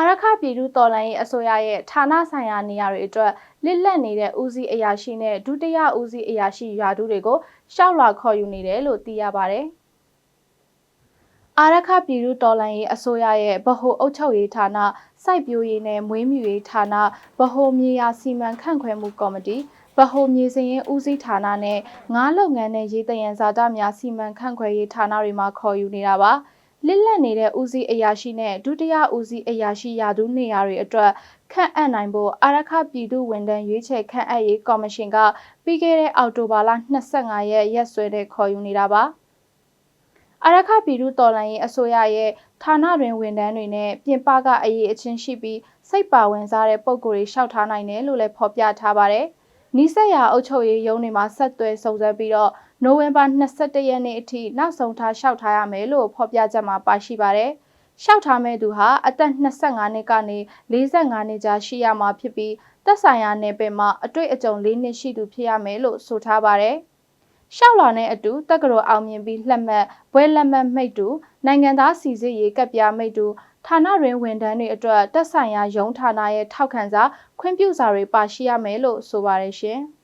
အာရခပြည်သူတော်လှန်ရေးအစိုးရရဲ့ဌာနဆိုင်ရာနေရာတွေအတွက်လစ်လက်နေတဲ့ဦးစီးအရာရှိနဲ့ဒုတိယဦးစီးအရာရှိရာထူးတွေကိုရှောက်လာခေါ်ယူနေတယ်လို့သိရပါတယ်။အာရခပြည်သူတော်လှန်ရေးအစိုးရရဲ့ဗဟိုအုပ်ချုပ်ရေးဌာနစိုက်ပျိုးရေးနဲ့မွေးမြူရေးဌာနဗဟိုမြေယာစီမံခန့်ခွဲမှုကော်မတီဗဟိုမြေစရင်ဦးစီးဌာနနဲ့ငါးလုပ်ငန်းနဲ့ရေးတယံဇာတများစီမံခန့်ခွဲရေးဌာနတွေမှာခေါ်ယူနေတာပါ။ လစ်လက်နေတဲ့ဦးစီးအရာရှိနဲ့ဒုတိယဦးစီးအရာရှိရာထူးနေရာတွေအတွက်ခန့်အပ်နိုင်ဖို့အာရခပြည်သူဝန်ထမ်းရွေးချယ်ခန့်အပ်ရေးကော်မရှင်ကပြီးခဲ့တဲ့အောက်တိုဘာလ25ရက်ရက်စွဲနဲ့ခေါ်ယူနေတာပါအာရခပြည်သူတော်လှန်ရေးအစိုးရရဲ့ဌာနတွင်ဝန်ထမ်းတွေနဲ့ပြင်ပကအရေးအချင်းရှိပြီးစိတ်ပါဝင်စားတဲ့ပုံကိုယ်တွေရှောက်ထားနိုင်တယ်လို့လည်းဖော်ပြထားပါတယ်။ နီးစပ်ရာအုပ်ချုပ်ရေးရုံးတွေမှာဆက်သွယ်စုံစမ်းပြီးတော့နိုဝင်ဘာ22ရက်နေ့အထိနောက်ဆုံးထားလျှောက်ထားရမယ်လို့ဖော်ပြချက်မှာပါရှိပါတယ်။လျှောက်ထားမဲ့သူဟာအသက်25နှစ်ကနေ45နှစ်ကြားရှိရမှာဖြစ်ပြီးသက်ဆိုင်ရာနယ်ပယ်မှာအတွေ့အကြုံ၄နှစ်ရှိသူဖြစ်ရမယ်လို့ဆိုထားပါတယ်။ရှောက်လာတဲ့အတူတက္ကသိုလ်အောင်မြင်ပြီးလက်မှတ်ဘွဲလက်မှတ်မိတ်တူနိုင်ငံသားစီစစ်ရေးကပ်ပြားမိတ်တူ ဌာနတွင်ဝန်ထမ်းတွေအတွက်တက်ဆိုင်ရာရုံးဌာနရဲ့ထောက်ခံစာခွင့်ပြုစာတွေပါရှိရမယ်လို့ဆိုပါတယ်ရှင်။